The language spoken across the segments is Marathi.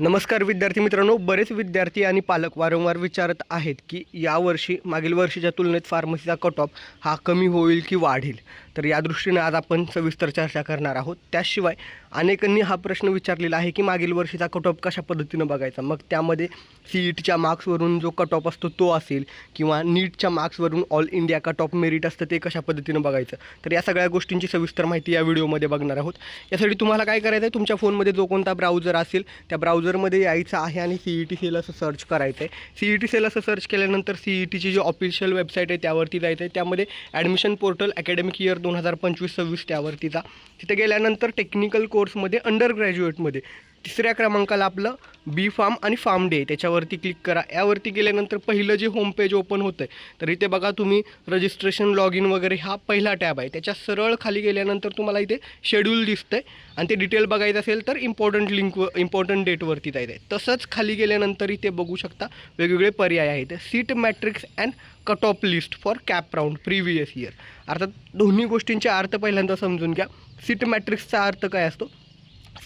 नमस्कार विद्यार्थी मित्रांनो बरेच विद्यार्थी आणि पालक वारंवार विचारत आहेत की यावर्षी मागील वर्षीच्या तुलनेत फार्मसीचा कट ऑफ हा कमी होईल की वाढेल? तर या दृष्टीने आज आपण सविस्तर चर्चा करणार आहोत. त्याशिवाय अनेकांनी हा प्रश्न विचारलेला आहे की मागील वर्षीचा कट ऑफ कशा पद्धतीनं बघायचा? मग त्यामध्ये सी ई टीच्या मार्क्सवरून जो कट ऑफ असतो तो असेल किंवा नीटच्या मार्क्सवरून all India cut off merit असतं ते कशा पद्धतीनं बघायचं? तर या सगळ्या गोष्टींची सविस्तर माहिती या व्हिडिओमध्ये बघणार आहोत. यासाठी तुम्हाला काय करायचं आहे? तुमच्या फोनमध्ये जो कोणता ब्राउझर असेल त्या ब्राउझरमध्ये यायचं आहे आणि सी ई टी सेल असं सर्च करायचं आहे. सी ई टी सेल असं सर्च केल्यानंतर सी ई टीची जी ऑफिशियल वेबसाईट आहे त्यावरती जायचं आहे. त्यामध्ये ॲडमिशन पोर्टल अकॅडमिक इयर दोन हजार पंचवीस सव्वीस त्यावर जा तिथे गेल्यानंतर टेक्निकल कोर्समध्ये अंडर ग्रॅज्युएटमध्ये तिसऱ्या क्रमांकाला आपलं बी फार्म आणि फार्म डे त्याच्यावरती क्लिक करा. यावरती गेल्यानंतर पहिलं जे होम पेज ओपन होतं आहे तर इथे बघा तुम्ही रजिस्ट्रेशन लॉग इन वगैरे हा पहिला टॅब आहे. त्याच्या सरळ खाली गेल्यानंतर तुम्हाला इथे शेड्यूल दिसतं आहे आणि ते डिटेल बघायचं असेल तर इम्पॉर्टंट लिंक इम्पॉर्टंट डेटवरती जायचं आहे तसंच खाली गेल्यानंतर इथे बघू शकता वेगवेगळे पर्याय आहेत. Seat matrix and cut off list for CAP round previous year अर्थात दोन्ही गोष्टींचे अर्थ पहिल्यांदा समजून घ्या. सीट मॅट्रिक्सचा अर्थ काय असतो?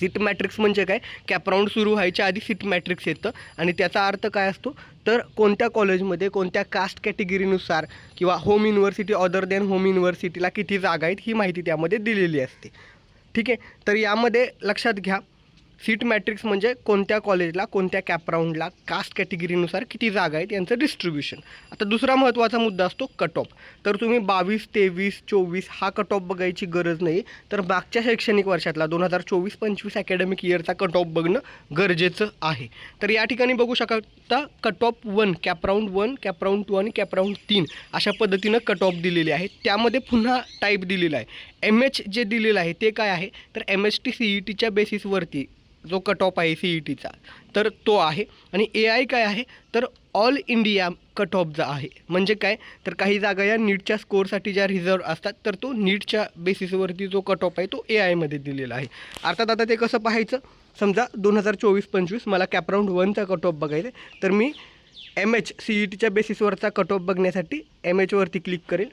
सीट मॅट्रिक्स म्हणजे काय? कॅपराऊंड सुरू व्हायच्या आधी सीट मॅट्रिक्स येतं. आणि त्याचा अर्थ काय असतो? तर कोणत्या कॉलेजमध्ये कोणत्या कास्ट कॅटेगरीनुसार किंवा home university other than home युनिव्हर्सिटीला किती जागा आहेत ही माहिती त्यामध्ये दिलेली असते. ठीक आहे? तर यामध्ये लक्षात घ्या. सीट मॅट्रिक्स म्हणजे कोणत्या कॉलेजला कोणत्या कॅपराऊंडला कास्ट कॅटेगरीनुसार किती जागा आहेत यांचं डिस्ट्रीब्युशन आता दुसरा महत्त्वाचा मुद्दा असतो कट ऑफ तर तुम्ही बावीस तेवीस चोवीस हा कट ऑफ बघायची गरज नाही. तर मागच्या शैक्षणिक वर्षातला दोन हजार चोवीस पंचवीस अकॅडमिक इयरचा कट ऑफ बघणं गरजेचं आहे. तर या ठिकाणी बघू शकता cut off one CAP round one CAP round two आणि कॅपराऊंड तीन अशा पद्धतीनं कट ऑफ दिलेले आहे त्यामध्ये पुन्हा टाईप दिलेला आहे. एम एच जे दिलेलं आहे ते काय आहे? तर M H T C E टीच्या बेसिसवरती जो कट ऑफ आहे सी ई टीचा तर तो आहे. आणि ए आय काय आहे? तर ऑल इंडिया कट ऑफ जा आहे. म्हणजे काय? तर काही जागा या नीटच्या स्कोअरसाठी ज्या रिझर्व असतात तर तो नीटच्या बेसिसवरती जो कट ऑफ आहे तो ए आयमध्ये दिलेला आहे. अर्थात आता ते कसं पाहायचं? समजा दोन हजार चोवीस पंचवीस मला कॅपराऊंड वनचा कट ऑफ बघायचा आहे तर मी एम एच सी ई टीच्या बेसिसवरचा कट ऑफ बघण्यासाठी एम एचवरती क्लिक करेल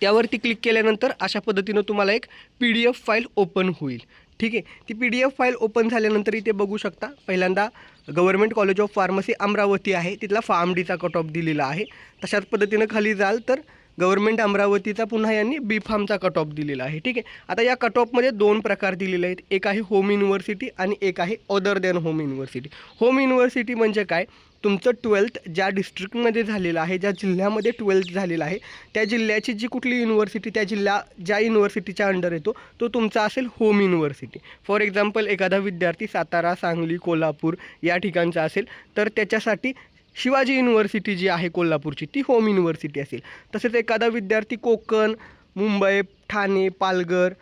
त्यावरती क्लिक केल्यानंतर अशा पद्धतीनं तुम्हाला एक P D F file open होईल. ठीक आहे. ती P D F file open झाल्यानंतर इथे बघू शकता. पहिल्यांदा government college of pharmacy Amravati आहे. तिथला फार्म डीचा कट ऑफ दिलेला आहे. तशाच पद्धतीनं खाली जाल तर गव्हर्मेंट अमरावतीचा पुन्हा यांनी बी फार्मचा कट ऑफ दिलेला आहे. ठीक आहे. आता या कट ऑफमध्ये दोन प्रकार दिलेले आहेत. एक आहे होम युनिव्हर्सिटी आणि एक आहे other than home university home university म्हणजे काय? तुमचं ट्वेल्थ ज्या डिस्ट्रिक्टमध्ये झालेलं आहे ज्या जिल्ह्यामध्ये ट्वेल्थ झालेलं आहे त्या जिल्ह्याची जी कुठली युनिव्हर्सिटी त्या जिल्हा ज्या युनिव्हर्सिटीच्या अंडर येतो तो तुमचा असेल होम युनिव्हर्सिटी फॉर एक्झाम्पल एखादा विद्यार्थी सातारा सांगली कोल्हापूर या ठिकाणचा असेल तर त्याच्यासाठी शिवाजी युनिव्हर्सिटी जी आहे कोल्हापूरची ती होम युनिव्हर्सिटी असेल. तसेच एखादा विद्यार्थी कोकण मुंबई ठाणे पालघर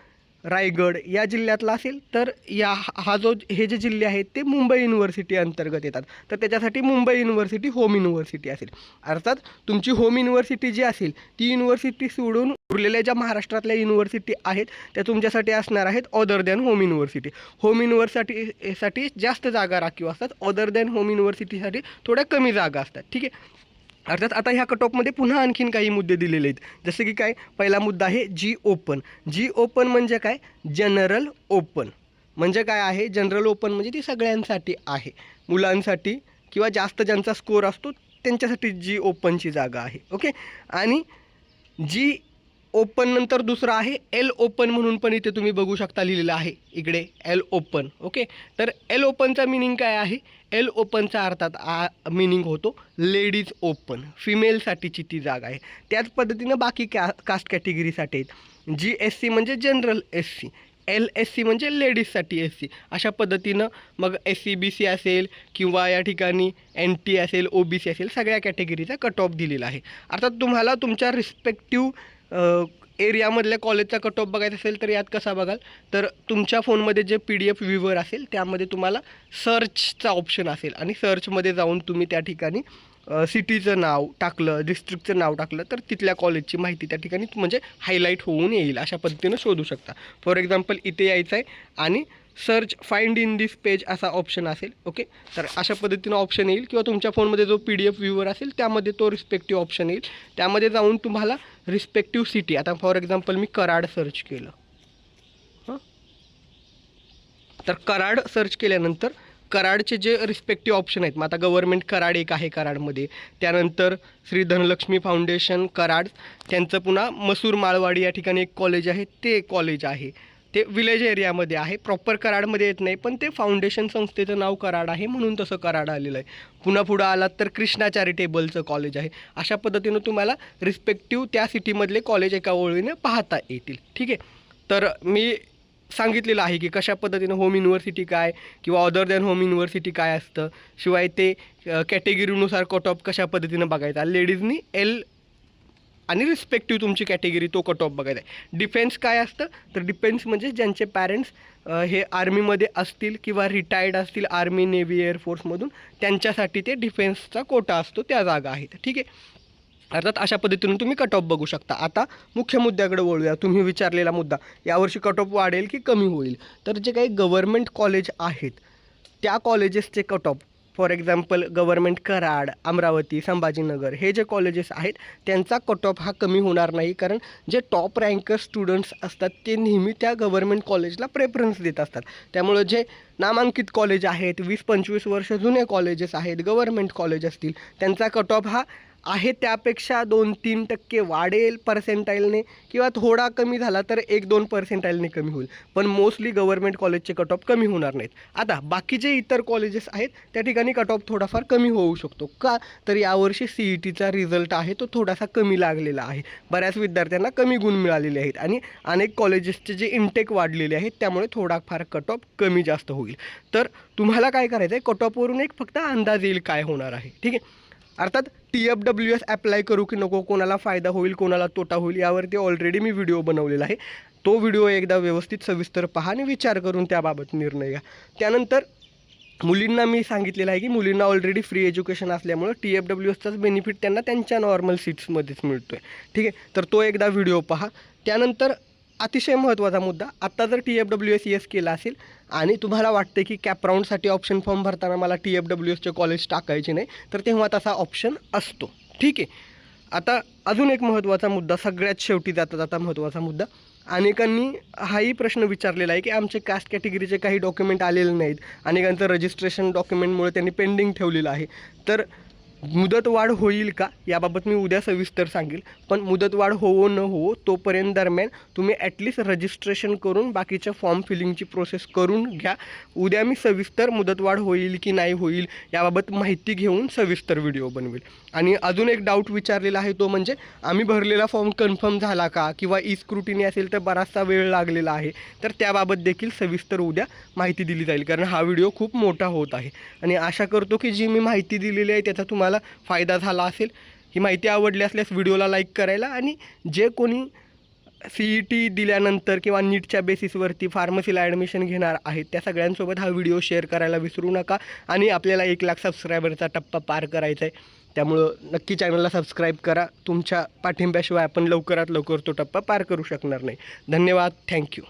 रायगड या जिल्ह्यातला असेल तर या हा जो हे जे जिल्हे आहेत ते मुंबई युनिव्हर्सिटी अंतर्गत येतात. तर त्याच्यासाठी मुंबई युनिव्हर्सिटी होम युनिव्हर्सिटी असेल. अर्थात तुमची होम युनिव्हर्सिटी जी असेल ती युनिव्हर्सिटी सोडून उरलेल्या ज्या महाराष्ट्रातल्या युनिव्हर्सिटी आहेत त्या तुमच्यासाठी असणार आहेत other than home university home university साठी जास्त जागा राखीव असतात अदर दॅन होम युनिव्हर्सिटीसाठी थोड्या कमी जागा असतात. ठीक आहे? अर्थात आता ह्या कटॉपमध्ये पुन्हा आणखीन काही मुद्दे दिलेले आहेत. जसे की काय? पहिला मुद्दा आहे जी ओपन जी ओपन म्हणजे काय? जनरल ओपन म्हणजे काय आहे? जनरल ओपन म्हणजे ती सगळ्यांसाठी आहे. मुलांसाठी किंवा जास्त ज्यांचा स्कोअर असतो त्यांच्यासाठी जी ओपनची जागा आहे. ओके आणि जी ओपन नंतर दुसरं आहे. एल ओपन म्हणून पण इथे तुम्ही बघू शकता लिहिलेलं आहे. इकडे एल ओपन ओके तर एल ओपनचा मिनिंग काय आहे? एल ओपनचा अर्थात आ मिनिंग होतो लेडीज ओपन फिमेलसाठीची ती जागा आहे. त्याच पद्धतीनं बाकी कॅ कास्ट कॅटेगरीसाठी आहेत. जी एस सी म्हणजे general S C L S C म्हणजे लेडीजसाठी एस सी अशा पद्धतीनं मग एस सी बी सी असेल किंवा या ठिकाणी एन टी असेल ओ बी सी असेल सगळ्या कॅटेगरीचा कट ऑफ दिलेला आहे. अर्थात तुम्हाला तुमच्या रिस्पेक्टिव्ह एरियामधल्या कॉलेजचा कट ऑफ बघायचा असेल तर यात कसा बघाल? तर तुमच्या फोनमध्ये J P D F viewer असेल त्यामध्ये तुम्हाला सर्चचा ऑप्शन असेल. आणि सर्चमध्ये जाऊन तुम्ही त्या ठिकाणी सिटीचं नाव टाकलं डिस्ट्रिक्टचं नाव टाकलं तर तिथल्या कॉलेजची माहिती त्या ठिकाणी म्हणजे हायलाईट होऊन येईल अशा पद्धतीनं शोधू शकता. फॉर एक्झाम्पल इथे यायचं आहे आणि search find in this page असा ऑप्शन असेल ओके तर अशा पद्धतीनं ऑप्शन येईल. किंवा तुमच्या फोनमध्ये जो पी डी एफ व्ह्यूवर असेल त्यामध्ये तो रिस्पेक्टिव्ह ऑप्शन येईल. त्यामध्ये जाऊन तुम्हाला रिस्पेक्टिव्ह सिटी आता फॉर एक्झाम्पल मी कराड सर्च केलं. हां? तर कराड सर्च केल्यानंतर कराडचे जे रिस्पेक्टिव्ह ऑप्शन आहेत मग आता गव्हर्नमेंट कराड एक आहे कराडमध्ये. त्यानंतर श्री धनलक्ष्मी फाउंडेशन कराड. त्यांचं पुन्हा मसूर माळवाडी या ठिकाणी एक कॉलेज आहे ते कॉलेज आहे. ते विलेज एरियामध्ये आहे. प्रॉपर कराडमध्ये येत नाही पण ते फाउंडेशन संस्थेचं नाव कराड आहे म्हणून तसं कराड आलेलं आहे. पुन्हा पुढं आलात तर कृष्णा चॅरिटेबलचं कॉलेज आहे. अशा पद्धतीनं तुम्हाला रिस्पेक्टिव्ह त्या सिटीमधले कॉलेज एका ओळीने पाहता येतील. ठीक आहे? तर मी सांगितलेलं आहे की कशा पद्धतीनं होम युनिव्हर्सिटी काय किंवा अदर दॅन होम युनिव्हर्सिटी काय असतं. शिवाय ते कॅटेगरीनुसार कट ऑफ कशा पद्धतीनं बघायचा? लेडीजनी एल आणि रिस्पेक्टिव्ह तुमची कॅटेगरी तो कट ऑफ बघायचा आहे. डिफेन्स काय असतं? तर डिफेन्स म्हणजे ज्यांचे पॅरेंट्स हे आर्मीमध्ये असतील किंवा रिटायर्ड असतील आर्मी नेव्ही एअरफोर्समधून त्यांच्यासाठी ते डिफेन्सचा कोटा असतो त्या जागा आहेत. ठीक आहे? अर्थात अशा पद्धतीने तुम्ही कट ऑफ बघू शकता. आता मुख्य मुद्द्याकडे वळूया. तुम्ही विचारलेला मुद्दा यावर्षी कट ऑफ वाढेल की कमी होईल? तर जे काही गव्हर्नमेंट कॉलेज आहेत त्या कॉलेजेसचे cut off for example government Karad Amravati Sambhajinagar हे जे कॉलेजेस आहेत त्यांचा कट ऑफ हा कमी होणार नाही. कारण जे टॉप रँकर स्टुडंट्स असतात ते नेहमी त्या गव्हर्नमेंट कॉलेजला प्रेफरन्स देत असतात. त्यामुळं जे नामांकित कॉलेज आहेत वीस पंचवीस वर्ष जुने कॉलेजेस आहेत गव्हर्नमेंट कॉलेज असतील त्यांचा कट ऑफ हा आहे त्यापेक्षा दोन तीन टक्के वाढेल पर्सेंटाईलने किंवा थोडा कमी झाला तर एक दोन पर्सेंटाईलने कमी होईल. पण मोस्टली गव्हर्नमेंट कॉलेजचे कट ऑफ कमी होणार नाहीत. आता बाकीचे इतर कॉलेजेस आहेत त्या ठिकाणी कट ऑफ थोडाफार कमी होऊ शकतो. का? तर यावर्षी सी ई टीचा रिझल्ट आहे तो थोडासा कमी लागलेला आहे. बऱ्याच विद्यार्थ्यांना कमी गुण मिळालेले आहेत आणि अनेक कॉलेजेसचे जे इनटेक वाढलेले आहेत त्यामुळे थोडाफार कट ऑफ कमी जास्त होईल. तर तुम्हाला काय करायचं आहे कट ऑफवरून एक फक्त अंदाज येईल काय होणार आहे. ठीक आहे? अर्थात T F W S apply करू की नको कोणाला फायदा होईल कोणाला तोटा होईल यावरती ऑलरेडी मी व्हिडिओ बनवलेला आहे. तो व्हिडिओ एकदा व्यवस्थित सविस्तर पहा आणि विचार करून त्याबाबत निर्णय घ्या. त्यानंतर मुलींना मी सांगितलेलं आहे की मुलींना ऑलरेडी फ्री एज्युकेशन असल्यामुळं टी एफ डब्ल्यू एसचाच बेनिफिट त्यांना त्यांच्या नॉर्मल सीट्समध्येच मिळतो आहे ठीक आहे? तर तो एकदा व्हिडिओ पहा. त्यानंतर अतिशय महत्त्वाचा मुद्दा. आत्ता जर T F W S S केला असेल आणि तुम्हाला वाटते की कॅपराऊंडसाठी ऑप्शन फॉर्म भरताना मला टी एफ डब्ल्यू एसचे कॉलेज टाकायचे नाही तर तेव्हा तसा ऑप्शन असतो. ठीक आहे? आता अजून एक महत्त्वाचा मुद्दा सगळ्यात शेवटी जाता जाता महत्त्वाचा मुद्दा. अनेकांनी हाही प्रश्न विचारलेला आहे की आमचे कास्ट कॅटेगरीचे काही डॉक्युमेंट आलेले नाहीत. अनेकांचं रजिस्ट्रेशन डॉक्युमेंटमुळे त्यांनी पेंडिंग ठेवलेलं आहे. तर मुदतवाढ होईल का? याबाबत मी उद्या सविस्तर सांगेल. पण मुदतवाढ होवो न होवो तोपर्यंत दरम्यान तुम्ही ॲटलिस्ट रजिस्ट्रेशन करून बाकीच्या फॉर्म फिलिंगची प्रोसेस करून घ्या. उद्या मी सविस्तर मुदतवाढ होईल की नाही होईल याबाबत माहिती घेऊन सविस्तर व्हिडिओ बनवेल. आणि अजून एक डाऊट विचारलेला आहे तो म्हणजे आम्ही भरलेला फॉर्म कन्फर्म झाला का? किंवा ई स्क्रुटिनी असेल तर बराचसा वेळ लागलेला आहे. तर त्याबाबत देखील सविस्तर उद्या माहिती दिली जाईल. कारण हा व्हिडिओ खूप मोठा होत आहे. आणि आशा करतो की जी मी माहिती दिलेली आहे त्याचा तुम्हाला तुम्हाला फायदा झाला असेल. ही माहिती आवडली असल्यास व्हिडिओला लाईक करायला आणि जे कोणी सी ई टी दिल्यानंतर किंवा नीटच्या बेसिसवरती फार्मसीला ॲडमिशन घेणार आहेत त्या सगळ्यांसोबत हा व्हिडिओ शेअर करायला विसरू नका आणि आपल्याला एक लाख सबस्क्रायबरचा टप्पा पार करायचा आहे त्यामुळं नक्की चॅनलला सबस्क्राईब करा. तुमच्या पाठिंब्याशिवाय आपण लवकरात लवकर तो टप्पा पार करू शकणार नाही. धन्यवाद. थँक्यू